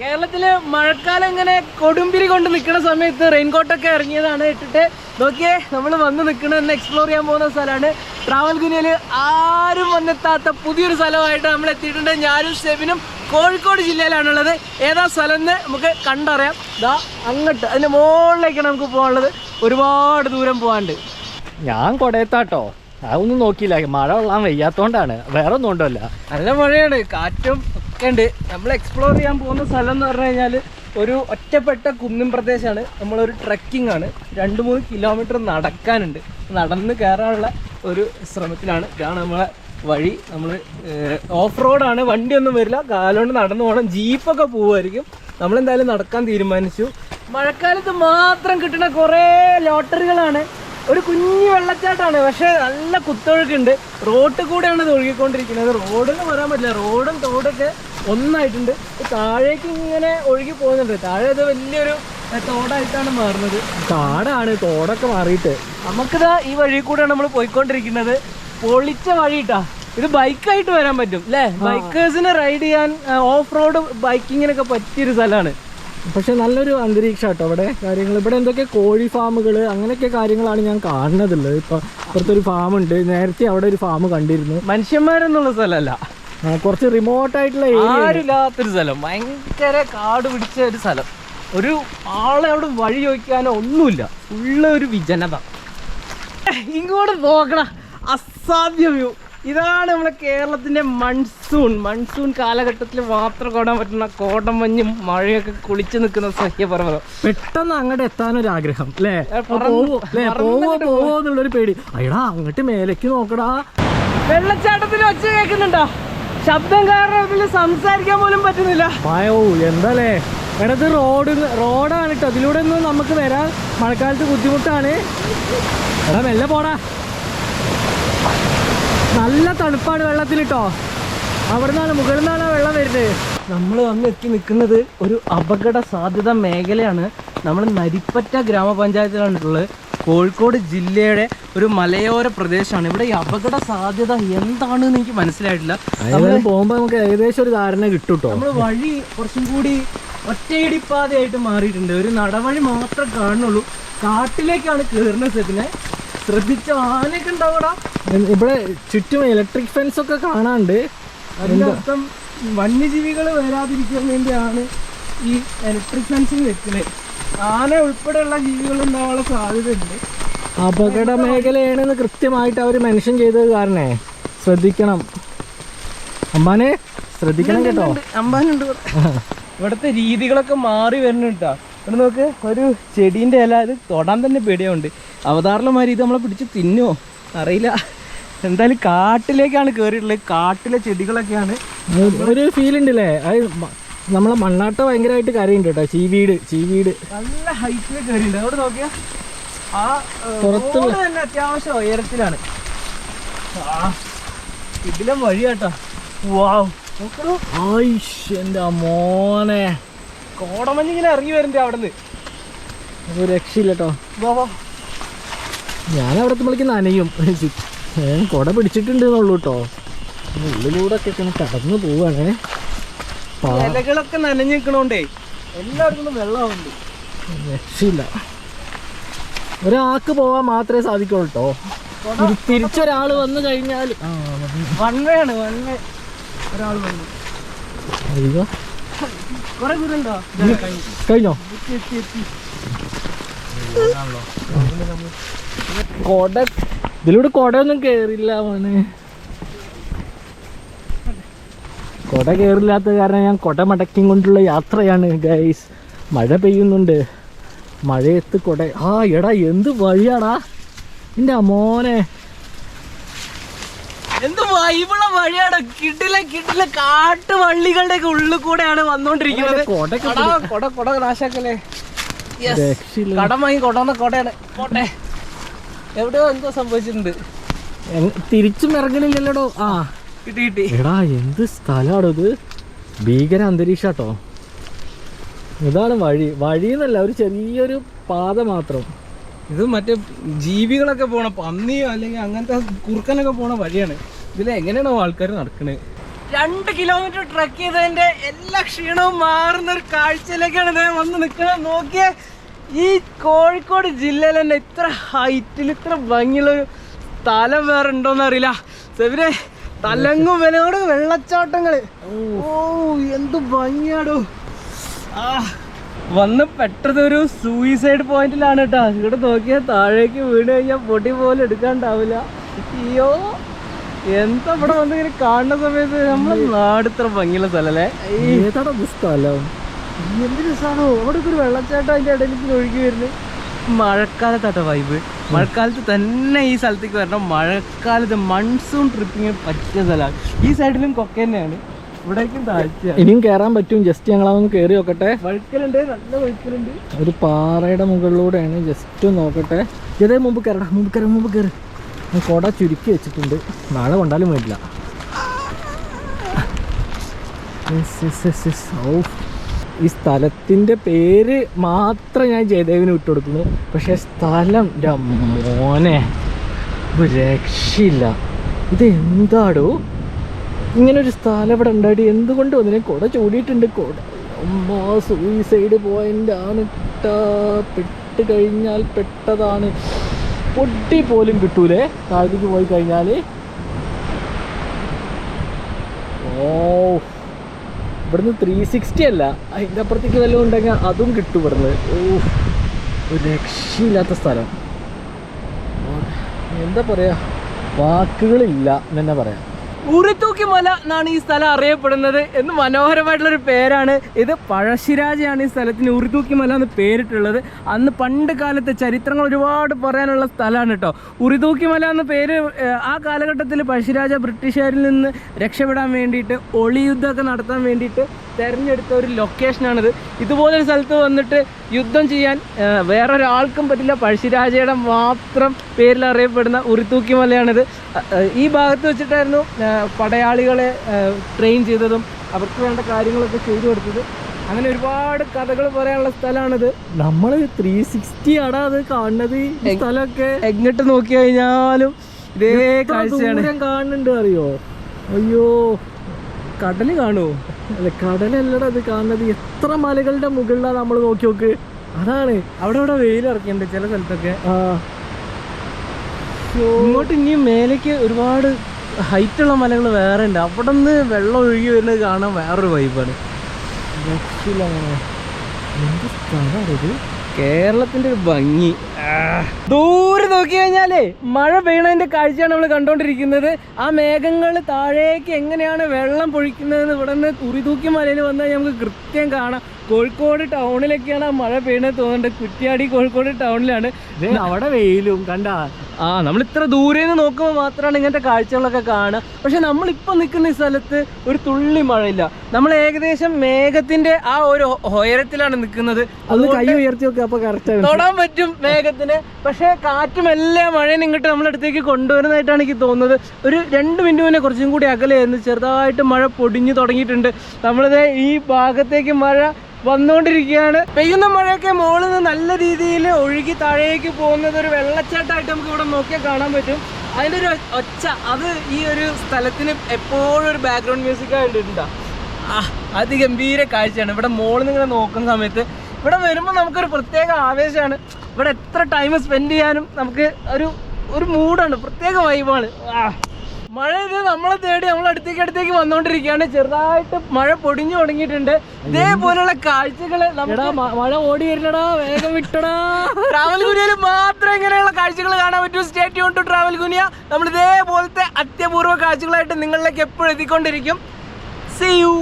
കേരളത്തിൽ മഴക്കാലം ഇങ്ങനെ കൊടുമ്പിരി കൊണ്ട് നിൽക്കുന്ന സമയത്ത് റെയിൻകോട്ടൊക്കെ ഇറങ്ങിയതാണ് ഇട്ടിട്ട്. നോക്കിയേ നമ്മൾ വന്ന് നിൽക്കണമെന്ന് എക്സ്പ്ലോർ ചെയ്യാൻ പോകുന്ന സ്ഥലമാണ്. ട്രാവൽ ഗുനിയയിൽ ആരും വന്നെത്താത്ത പുതിയൊരു സ്ഥലമായിട്ട് നമ്മൾ എത്തിയിട്ടുണ്ട്. ഞാനും സെബിനും കോഴിക്കോട് ജില്ലയിലാണുള്ളത്. ഏതാ സ്ഥലം എന്ന് നമുക്ക് കണ്ടറിയാം. ദാ അങ്ങോട്ട് അതിന്റെ മുകളിലേക്കാണ് നമുക്ക് പോകാനുള്ളത്. ഒരുപാട് ദൂരം പോകാണ്ട് ഞാൻ കൊടയത്താട്ടോ. അതൊന്നും നോക്കിയില്ല. മഴ കൊള്ളാൻ വയ്യാത്തോണ്ടാണ്. വേറെ ഒന്നും ഉണ്ടല്ല നല്ല മഴയാണ്. കാറ്റും ഉണ്ട് നമ്മൾ എക്സ്പ്ലോർ ചെയ്യാൻ പോകുന്ന സ്ഥലം എന്ന് പറഞ്ഞു കഴിഞ്ഞാൽ ഒരു ഒറ്റപ്പെട്ട കുന്നിൻ പ്രദേശമാണ്. നമ്മളൊരു ട്രക്കിംഗ് ആണ്. രണ്ട് മൂന്ന് കിലോമീറ്റർ നടക്കാനുണ്ട്. നടന്ന് കയറാനുള്ള ഒരു ശ്രമത്തിലാണ്. ഇതാണ് നമ്മളെ വഴി. നമ്മൾ ഓഫ് റോഡാണ് വണ്ടിയൊന്നും വരില്ല. കാലുകൊണ്ട് നടന്നു പോകണം. ജീപ്പൊക്കെ പോവുമായിരിക്കും. നമ്മളെന്തായാലും നടക്കാൻ തീരുമാനിച്ചു. മഴക്കാലത്ത് മാത്രം കിട്ടുന്ന കുറേ ലോട്ടറികളാണ്. ഒരു കുഞ്ഞു വെള്ളച്ചാട്ടമാണ്. പക്ഷേ നല്ല കുത്തൊഴുക്കുണ്ട്. റോട്ടിൽ കൂടെയാണ് ഇത് ഒഴുകിക്കൊണ്ടിരിക്കുന്നത്. റോഡെന്ന് വരാൻ പറ്റില്ല. റോഡും തോടൊക്കെ ഒന്നായിട്ടുണ്ട്. താഴേക്ക് ഇങ്ങനെ ഒഴുകി പോകുന്നുണ്ട്. താഴെ അത് വലിയൊരു തോടായിട്ടാണ് മാറുന്നത്. കാടാണ് തോടൊക്കെ മാറിയിട്ട്. നമുക്കിതാ ഈ വഴി കൂടെയാണ് നമ്മൾ പോയിക്കൊണ്ടിരിക്കുന്നത്. പൊളിച്ച വഴിയിട്ടാ. ഇത് ബൈക്കായിട്ട് വരാൻ പറ്റും അല്ലേ ബൈക്കേഴ്സിന് റൈഡ് ചെയ്യാൻ ഓഫ് റോഡ് ബൈക്കിങ്ങിനൊക്കെ പറ്റിയൊരു സ്ഥലമാണ്. പക്ഷെ നല്ലൊരു അന്തരീക്ഷം കേട്ടോ അവിടെ. കാര്യങ്ങൾ ഇവിടെ എന്തൊക്കെ കോഴി ഫാമുകൾ അങ്ങനെയൊക്കെ കാര്യങ്ങളാണ് ഞാൻ കാണുന്നതുള്ളത്. ഇപ്പൊ ഇപ്പുറത്തൊരു ഫാം ഉണ്ട് നേരത്തെ അവിടെ ഒരു ഫാം കണ്ടിരുന്നു. മനുഷ്യന്മാരെന്നുള്ള സ്ഥലമല്ല. കുറച്ച് റിമോട്ട് ആയിട്ടുള്ള ഏരിയ ആരുമില്ലാത്തൊരു സ്ഥലം. ഭയങ്കര കാട് പിടിച്ച ഒരു സ്ഥലം. ഒരു ആളെ അവിടെ വഴി ചോദിക്കാനോ ഒന്നുമില്ല. ഉള്ള ഒരു വിജനത. ഇങ്ങോട്ട് നോക്കണ അസാധ്യ വ്യൂ ഇതാണ് നമ്മളെ കേരളത്തിന്റെ മൺസൂൺ മൺസൂൺ കാലഘട്ടത്തിൽ മാത്രം കാണാൻ പറ്റുന്ന കോടമഞ്ഞും മഴയൊക്കെ കുളിച്ചു നിൽക്കുന്ന സഹ്യപർവതം. പെട്ടെന്ന് അങ്ങോട്ട് എത്താനൊരു ആഗ്രഹം അല്ലേ? പോവോ പോവോ എന്നുള്ളൊരു പേടി. അയ്യടാ അങ്ങോട്ട് മേലേക്ക് നോക്കടാ. വെള്ളച്ചാട്ടത്തിൽ ഒച്ച കേൾക്കുന്നുണ്ടോ? ശബ്ദം കാരണം സംസാരിക്കാൻ പോലും പറ്റുന്നില്ല. പായോ എന്താലേ എടത് റോഡ് റോഡാണ് കേട്ടോ അതിലൂടെ ഒന്നും നമുക്ക് വരാൻ മഴക്കാലത്ത് ബുദ്ധിമുട്ടാണ്. എടാ മെല്ലെ പോടാ. നല്ല തണുപ്പാണ് വെള്ളത്തിൽ കേട്ടോ അവിടെ നിന്നാണ് മുകളിൽ നിന്നാണ് വെള്ളം വരുന്നത്. നമ്മൾ വന്ന് എത്തി നിൽക്കുന്നത് ഒരു അപകട സാധ്യത മേഖലയാണ്. നമ്മൾ നരിപ്പറ്റ ഗ്രാമപഞ്ചായത്തിലാണുള്ളത് കോഴിക്കോട് ജില്ലയുടെ ഒരു മലയോര പ്രദേശമാണ്. ഇവിടെ ഈ അപകട സാധ്യത എന്താണെന്ന് എനിക്ക് മനസ്സിലായിട്ടില്ല. പോകുമ്പോ പോകുമ്പോൾ നമുക്ക് ഏകദേശം ഒരു ധാരണ കിട്ടും കേട്ടോ നമ്മൾ വഴി കുറച്ചും കൂടി ഒറ്റയടിപ്പാതയായിട്ട് മാറിയിട്ടുണ്ട്. ഒരു നടവഴി മാത്രം കാണുള്ളൂ കാട്ടിലേക്കാണ് കയറുന്ന സെറ്റിനെ ശ്രദ്ധിച്ച ആനയൊക്കെ ഉണ്ടാവടാ ഇവിടെ ചുറ്റും ഇലക്ട്രിക് ഫെൻസ് ഒക്കെ കാണാണ്ട് അതിന്റെ അർത്ഥം വന്യജീവികൾ വരാതിരിക്കാൻ വേണ്ടിയാണ് ഈ ഇലക്ട്രിക് ഫെൻസിങ് വെക്കുന്നത് ആന ഉൾപ്പെടെയുള്ള ജീവികൾ ഉണ്ടാവാനുള്ള സാധ്യതയുണ്ട്. അപകട മേഖലയാണെന്ന് കൃത്യമായിട്ട് അവർ മെൻഷൻ ചെയ്തത് കാരണേ. ശ്രദ്ധിക്കണം. അമ്മാനെ ശ്രദ്ധിക്കണം കേട്ടോ. അമ്പാനുണ്ട് ഇവിടെ. ഇവിടുത്തെ രീതികളൊക്കെ മാറി വരുന്നുണ്ട് ഇവിടെ നോക്ക് ഒരു ചെടീന്റെ ഇല ഇത് തൊടാൻ തന്നെ പേടിയുണ്ട്. അവതാറിലമാരി ഇത് നമ്മളെ പിടിച്ച് തിന്നുമോ അറിയില്ല. എന്തായാലും കാട്ടിലേക്കാണ് കയറിയിട്ടുള്ളത് കാട്ടിലെ ചെടികളൊക്കെയാണ്. ഒരു ഫീൽ ഉണ്ടല്ലേ? അത് നമ്മളെ മണ്ണാട്ട ഭയങ്കരമായിട്ട് കരയുണ്ട് കേട്ടോ. ചീവീട് ചീവീട്. നല്ല ഹൈറ്റിൽ കയറിയുണ്ട് അവിടെ നോക്കിയാ? ആ പുറത്തുള്ള- തന്നെ അത്യാവശ്യം ഉയരത്തിലാണ്. ഇതിലെ വഴി കേട്ടോ വാവ്. നോക്കണു. ആയിഷ് എന്റെ മോനെ. കോടമഞ്ഞിങ്ങനെ ഇറങ്ങി വരുന്നുണ്ട് അവിടെ നിന്ന് രക്ഷയില്ല കേട്ടോ. ഞാൻ അവിടെ വിളിക്കുന്ന അനയും ഞാൻ കുട പിടിച്ചിട്ടുണ്ട് എന്നുള്ളൂ കേട്ടോ. ഉള്ളിലൂടെ ഒക്കെ ഇങ്ങനെ കടന്നു പോവാണേ. ഇലകളൊക്കെ നനഞ്ഞു നിൽക്കണോണ്ടേ എല്ലായിടത്തും വെള്ളമുണ്ട് രക്ഷയില്ല. ഒരാൾക്ക് പോവാൻ മാത്രമേ സാധിക്കുള്ളൂ കേട്ടോ തിരി- തിരിച്ചൊരാൾ വന്നു കഴിഞ്ഞാൽ വന്നെയാണ് വൺ വേ ആണ് വൺ വേ ഒരാൾ വന്നു കുറെ കഴിഞ്ഞോ? കൊട. ഇതിലൂടെ കൊടയൊന്നും കേറില്ല മോനെ. കൊട കയറില്ലാത്ത കാരണം ഞാൻ കൊട മടക്കി കൊണ്ടുള്ള യാത്രയാണ് ഗൈസ് മഴ പെയ്യുന്നുണ്ട്. മഴയത്ത് കൊട. ആ എടാ എന്ത് വഴിയാടാ? എന്റെ മോനെ. എന്ത് വൈബിള വഴിയാണ് കിടില കിടില കാട്ടു കാട്ടുവള്ളികളുടെ ഒക്കെ ഉള്ളിൽ കൂടെയാണ് വന്നോണ്ടിരിക്കുന്നത് കൊട കൊട കൊട നാശാക്കല്ലേ? Yes. രക്ഷയില്ല. കടം കൊടയാണ്. എവിടെയോ എന്തോ സംഭവിച്ചിട്ടുണ്ട്. തിരിച്ചും ഇറങ്ങണില്ലല്ലോടോ ആ. എടാ എന്ത് സ്ഥലമാണോ ഇത്? ഭീകര അന്തരീക്ഷാട്ടോ. ഇതാണ് വഴി. വഴി എന്നല്ല ഒരു ചെറിയൊരു പാത മാത്രം. ഇത് മറ്റേ ജീവികളൊക്കെ പോണ പന്നിയോ അല്ലെങ്കിൽ അങ്ങനത്തെ കുറുക്കനൊക്കെ പോണ വഴിയാണ്. ഇതിൽ എങ്ങനെയാണോ ആൾക്കാർ നടക്കണേ? രണ്ട് കിലോമീറ്റർ ട്രക്ക് ചെയ്തതിന്റെ എല്ലാ ക്ഷീണവും മാറുന്ന ഒരു കാഴ്ചയിലേക്കാണ് ഞാൻ വന്ന് നിൽക്കുന്നത് നോക്കിയേ ഈ കോഴിക്കോട് ജില്ലയിൽ തന്നെ ഇത്ര ഹൈറ്റിൽ ഇത്ര ഭംഗിയുള്ള ഒരു സ്ഥലം വേറെ ഉണ്ടോന്നറിയില്ല. സെവിനെ തലങ്ങും വിലയോട് വെള്ളച്ചാട്ടങ്ങൾ. ഓ എന്ത് ഭംഗിയാടോ. ആ വന്ന് പെട്ടത് ഒരു സൂയിസൈഡ് പോയിന്റിലാണ് കേട്ടോ ഇവിടെ നോക്കിയാൽ താഴേക്ക് വീണ് കഴിഞ്ഞാൽ പൊടി പോലും എടുക്കാണ്ടാവില്ല. അയ്യോ എന്താ ഇവിടെ വന്ന് ഇങ്ങനെ കാണുന്ന സമയത്ത്? നമ്മളെ നാട് ഇത്ര ഭംഗിയുള്ള സ്ഥലല്ലേ? സ്ഥലം? എന്ത് രസമാണോ അവിടെ ഒരു വെള്ളച്ചാട്ടം അതിന്റെ ഇടയിലേക്ക് ഒഴുകി വരുന്നത്. മഴക്കാലത്താട്ടോ വൈബ് മഴക്കാലത്ത് തന്നെ ഈ സ്ഥലത്തേക്ക് വരണം. മഴക്കാലത്ത് മൺസൂൺ ട്രിപ്പിങ്ങിന് പറ്റിയ സ്ഥലമാണ്. ഈ സൈഡിലും കൊക്ക തന്നെയാണ്. ഇവിടേക്കും താഴ്ച ഇനിയും കയറാൻ പറ്റും. ജസ്റ്റ് ഞങ്ങൾ അതൊന്ന് കയറി നോക്കട്ടെ. വഴുക്കലുണ്ട്. നല്ല വഴുക്കലുണ്ട്. ഒരു പാറയുടെ മുകളിലൂടെയാണ് ജസ്റ്റ് നോക്കട്ടെ. ഇതേ മുമ്പ് കയറടാ മുമ്പ് കയറി മുമ്പ് കയറി കൊട ചുരുക്കി വെച്ചിട്ടുണ്ട്. നാളെ കൊണ്ടാലും വേണ്ടില്ല ഈ സ്ഥലത്തിന്റെ പേര് മാത്രം ഞാൻ ജയദേവിന് വിട്ടുകൊടുക്കുന്നു. പക്ഷേ സ്ഥലം മോനെ രക്ഷയില്ല. ഇത് എന്താടോ ഇങ്ങനൊരു സ്ഥലം ഇവിടെ ഉണ്ടായിട്ട് എന്തുകൊണ്ട് വന്നിനെ കുട ചൂടിയിട്ടുണ്ട്? കുട. അമ്മ സൂയിസൈഡ് പോയിന്റ് ആണ്. ട്ടാ. പെട്ട് കഴിഞ്ഞാൽ പെട്ടതാണ്. പൊട്ടി പോലും കിട്ടൂലേ? താഴത്തേക്ക് പോയി കഴിഞ്ഞാൽ ഓ ഇവിടുന്ന് ത്രീ സിക്സ്റ്റി അല്ല. അതിന്റെ അപ്പുറത്തേക്ക് വല്ലതും ഉണ്ടെങ്കിൽ അതും കിട്ടും ഇവിടുന്ന്. ഒരു രക്ഷയില്ലാത്ത സ്ഥലം. എന്താ പറയുക വാക്കുകളില്ല എന്ന് തന്നെ പറയാം. ഉറിത്തൂക്കി മല എന്നാണ് ഈ സ്ഥലം അറിയപ്പെടുന്നത് എന്ന് മനോഹരമായിട്ടുള്ളൊരു പേരാണ്. ഇത് പഴശ്ശിരാജയാണ് ഈ സ്ഥലത്തിന് ഉറിത്തൂക്കി മല എന്ന് പേരിട്ടുള്ളത്. അന്ന് പണ്ട് കാലത്തെ ചരിത്രങ്ങൾ ഒരുപാട് പറയാനുള്ള സ്ഥലമാണ് കേട്ടോ ഉറിതൂക്കി മല എന്ന പേര് ആ കാലഘട്ടത്തിൽ പഴശ്ശിരാജ ബ്രിട്ടീഷുകാരിൽ നിന്ന് രക്ഷപ്പെടാൻ വേണ്ടിയിട്ട് ഒളിയുദ്ധമൊക്കെ നടത്താൻ വേണ്ടിയിട്ട് തിരഞ്ഞെടുത്ത ഒരു ലൊക്കേഷനാണിത്. ഇതുപോലൊരു സ്ഥലത്ത് വന്നിട്ട് യുദ്ധം ചെയ്യാൻ വേറൊരാൾക്കും പറ്റില്ല. പഴശ്ശിരാജയുടെ മാത്രം പേരിൽ അറിയപ്പെടുന്ന ഉറിത്തൂക്കി മലയാണിത്. ഈ ഭാഗത്ത് വെച്ചിട്ടായിരുന്നു പടയാളികളെ ട്രെയിൻ ചെയ്തതും അവർക്ക് വേണ്ട കാര്യങ്ങളൊക്കെ ചെയ്തു കൊടുത്തത്. അങ്ങനെ ഒരുപാട് കഥകൾ പറയാനുള്ള സ്ഥലമാണിത്. നമ്മൾ ത്രീ സിക്സ്റ്റി ആടാ അത് കാണുന്നത് സ്ഥലമൊക്കെ. എങ്ങോട്ട് നോക്കി കഴിഞ്ഞാലും ഇതേ കാഴ്ചയാണ്. കാണുന്നുണ്ട് അറിയോ? അയ്യോ കടൽ കാണുമോ അല്ല കടലല്ലട അത് കാണുന്നത്. എത്ര മലകളുടെ മുകളിലാണ് നമ്മൾ നോക്കി നോക്ക്. അതാണ്. അവിടെ ഇവിടെ വെയിൽ ഇറക്കിയുണ്ട് ചില സ്ഥലത്തൊക്കെ. ഇങ്ങോട്ട് ഇനിയും മേലേക്ക് ഒരുപാട് ഹൈറ്റുള്ള മലകൾ വേറെ ഉണ്ട്. അവിടെ നിന്ന് വെള്ളം ഒഴുകി വരുന്നത് കാണാൻ വേറൊരു വൈബാണ് എന്ത് കേരളത്തിന്റെ ഒരു ഭംഗി. ദൂരെ നോക്കി കഴിഞ്ഞാലേ മഴ പെയ്യണതിന്റെ കാഴ്ചയാണ് നമ്മൾ കണ്ടോണ്ടിരിക്കുന്നത്. ആ മേഘങ്ങൾ താഴേക്ക് എങ്ങനെയാണ് വെള്ളം പൊഴിക്കുന്നതെന്ന് ഇവിടെ നിന്ന് ഉറിതൂക്കി മലയിൽ വന്നാൽ നമുക്ക് കൃത്യം കാണാം. കോഴിക്കോട് ടൗണിലൊക്കെയാണ് ആ മഴ പെയ്യണത് തോന്നുന്നുണ്ട്. കുറ്റിയാടി കോഴിക്കോട് ടൗണിലാണ് അവിടെ വെയിലും കണ്ടാ? ആ നമ്മൾ ഇത്ര ദൂരെ നിന്ന് നോക്കുമ്പോൾ മാത്രമാണ് ഇങ്ങനത്തെ കാഴ്ചകളൊക്കെ കാണുക. പക്ഷെ നമ്മളിപ്പോൾ നിൽക്കുന്ന ഈ സ്ഥലത്ത് ഒരു തുള്ളി മഴയില്ല. നമ്മൾ ഏകദേശം മേഘത്തിന്റെ ആ ഒരു ഉയരത്തിലാണ് നിൽക്കുന്നത് അത് കൈ ഉയർത്തി തൊടാൻ പറ്റും മേഘത്തിന്. പക്ഷേ കാറ്റും എല്ലാ മഴയും ഇങ്ങോട്ട് നമ്മുടെ അടുത്തേക്ക് കൊണ്ടുവരുന്നതായിട്ടാണ് എനിക്ക് തോന്നുന്നത്. ഒരു രണ്ട് മിനിറ്റ് മുന്നേ കുറച്ചും കൂടി അകലെയായിരുന്നു. ചെറുതായിട്ട് മഴ പൊടിഞ്ഞു തുടങ്ങിയിട്ടുണ്ട്. നമ്മളിത് ഈ ഭാഗത്തേക്ക് മഴ വന്നുകൊണ്ടിരിക്കുകയാണ്. പെയ്യുന്ന മഴയൊക്കെ മുകളിൽ നിന്ന് നല്ല രീതിയിൽ ഒഴുകി താഴേക്ക് പോകുന്നത് ഒരു വെള്ളച്ചാട്ടമായിട്ട് നമുക്ക് ഇവിടെ നോക്കിയാൽ കാണാൻ പറ്റും. അതിന്റെ ഒരു ഒച്ച അത് ഈ ഒരു സ്ഥലത്തിന് എപ്പോഴും ഒരു ബാക്ക്ഗ്രൗണ്ട് മ്യൂസിക് ആയിട്ടുണ്ട് അതിഗംഭീര കാഴ്ചയാണ്. ഇവിടെ മോളിൽ നിന്ന് ഇങ്ങനെ നോക്കുന്ന സമയത്ത് ഇവിടെ വരുമ്പോൾ നമുക്കൊരു പ്രത്യേക ആവേശമാണ്. ഇവിടെ എത്ര ടൈം സ്പെൻഡ് ചെയ്യാനും നമുക്ക് ഒരു ഒരു മൂഡാണ് പ്രത്യേക വൈബാണ് ആ. മഴ ഇത് നമ്മളെ തേടി നമ്മൾ അടുത്തേക്ക് അടുത്തേക്ക് വന്നുകൊണ്ടിരിക്കുകയാണ് ചെറുതായിട്ട് മഴ പൊടിഞ്ഞു തുടങ്ങിയിട്ടുണ്ട്. ഇതേപോലുള്ള കാഴ്ചകൾ മഴ ഓടി വരണടാ വേഗം വിട്ടടാ. ട്രാവൽ ഗുനിയയിൽ മാത്രം ഇങ്ങനെയുള്ള കാഴ്ചകൾ കാണാൻ പറ്റൂ. സ്റ്റേറ്റ് യോൺ ടു ട്രാവൽ ഗുനിയ നമ്മൾ ഇതേപോലത്തെ അത്യപൂർവ കാഴ്ചകളായിട്ട് നിങ്ങളിലേക്ക് എപ്പോഴും എത്തിക്കൊണ്ടിരിക്കും. C U